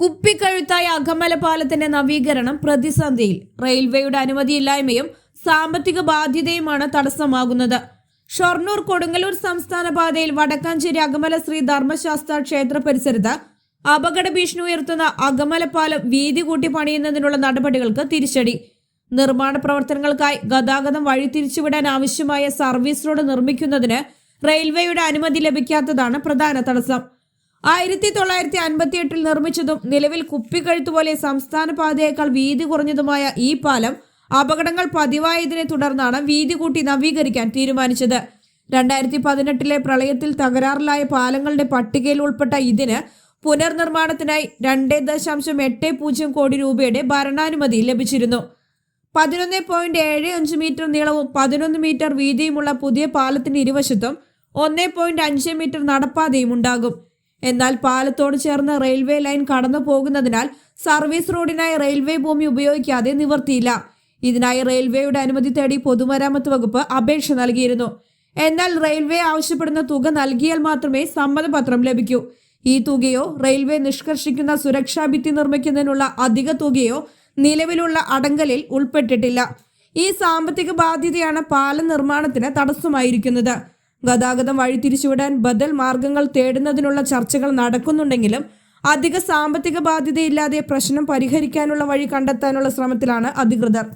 കുപ്പിക്കഴുത്തായ അകമല പാലത്തിന്റെ നവീകരണം പ്രതിസന്ധിയിൽ റെയിൽവേയുടെ അനുമതിയില്ലായ്മയും സാമ്പത്തിക ബാധ്യതയുമാണ് തടസ്സമാകുന്നത്. ഷൊർണൂർ കൊടുങ്ങല്ലൂർ സംസ്ഥാന പാതയിൽ വടക്കാഞ്ചേരി അകമല ശ്രീ ധർമ്മശാസ്ത്ര ക്ഷേത്ര പരിസരത്ത് അപകട ഭീഷണി ഉയർത്തുന്ന അകമലപ്പാലം പാലം വീതി കൂട്ടി പണിയുന്നതിനുള്ള നടപടികൾക്ക് തിരിച്ചടി. നിർമ്മാണ പ്രവർത്തനങ്ങൾക്കായി ഗതാഗതം വഴിതിരിച്ചുവിടാൻ ആവശ്യമായ സർവീസ് റോഡ് നിർമ്മിക്കുന്നതിന് റെയിൽവേയുടെ അനുമതി ലഭിക്കാത്തതാണ് പ്രധാന തടസ്സം. ആയിരത്തി തൊള്ളായിരത്തി അൻപത്തി എട്ടിൽ നിർമ്മിച്ചതും നിലവിൽ കുപ്പിക്കഴുത്ത് പോലെ സംസ്ഥാന പാതയേക്കാൾ വീതി കുറഞ്ഞതുമായ ഈ പാലം അപകടങ്ങൾ പതിവായതിനെ തുടർന്നാണ് വീതി കൂട്ടി നവീകരിക്കാൻ തീരുമാനിച്ചത്. രണ്ടായിരത്തി പതിനെട്ടിലെ പ്രളയത്തിൽ തകരാറിലായ പാലങ്ങളുടെ പട്ടികയിൽ ഉൾപ്പെട്ട ഇതിന് പുനർനിർമ്മാണത്തിനായി രണ്ട് ദശാംശം എട്ട് പൂജ്യം കോടി രൂപയുടെ ഭരണാനുമതി ലഭിച്ചിരുന്നു. പതിനൊന്ന് പോയിന്റ് ഏഴ് അഞ്ച് മീറ്റർ നീളവും പതിനൊന്ന് മീറ്റർ വീതിയുമുള്ള പുതിയ പാലത്തിന് ഇരുവശത്തും ഒന്ന് പോയിന്റ് അഞ്ച് മീറ്റർ നടപ്പാതയും ഉണ്ടാകും. എന്നാൽ പാലത്തോട് ചേർന്ന് റെയിൽവേ ലൈൻ കടന്നു പോകുന്നതിനാൽ സർവീസ് റോഡിനായി റെയിൽവേ ഭൂമി ഉപയോഗിക്കാതെ നിവർത്തിയില്ല. ഇതിനായി റെയിൽവേയുടെ അനുമതി തേടി പൊതുമരാമത്ത് വകുപ്പ് അപേക്ഷ നൽകിയിരുന്നു. എന്നാൽ റെയിൽവേ ആവശ്യപ്പെടുന്ന തുക നൽകിയാൽ മാത്രമേ സമ്മതപത്രം ലഭിക്കൂ. ഈ തുകയോ റെയിൽവേ നിഷ്കർഷിക്കുന്ന സുരക്ഷാ ഭിത്തി നിർമ്മിക്കുന്നതിനുള്ള അധിക തുകയോ നിലവിലുള്ള അടങ്കലിൽ ഉൾപ്പെട്ടിട്ടില്ല. ഈ സാമ്പത്തിക ബാധ്യതയാണ് പാലം നിർമ്മാണത്തിന് തടസ്സമായിരിക്കുന്നത്. ഗതാഗതം വഴിതിരിച്ചുവിടാൻ ബദൽ മാർഗങ്ങൾ തേടുന്നതിനുള്ള ചർച്ചകൾ നടക്കുന്നുണ്ടെങ്കിലും അധിക സാമ്പത്തിക ബാധ്യതയില്ലാതെ പ്രശ്നം പരിഹരിക്കാനുള്ള വഴി കണ്ടെത്താനുള്ള ശ്രമത്തിലാണ് അധികൃതർ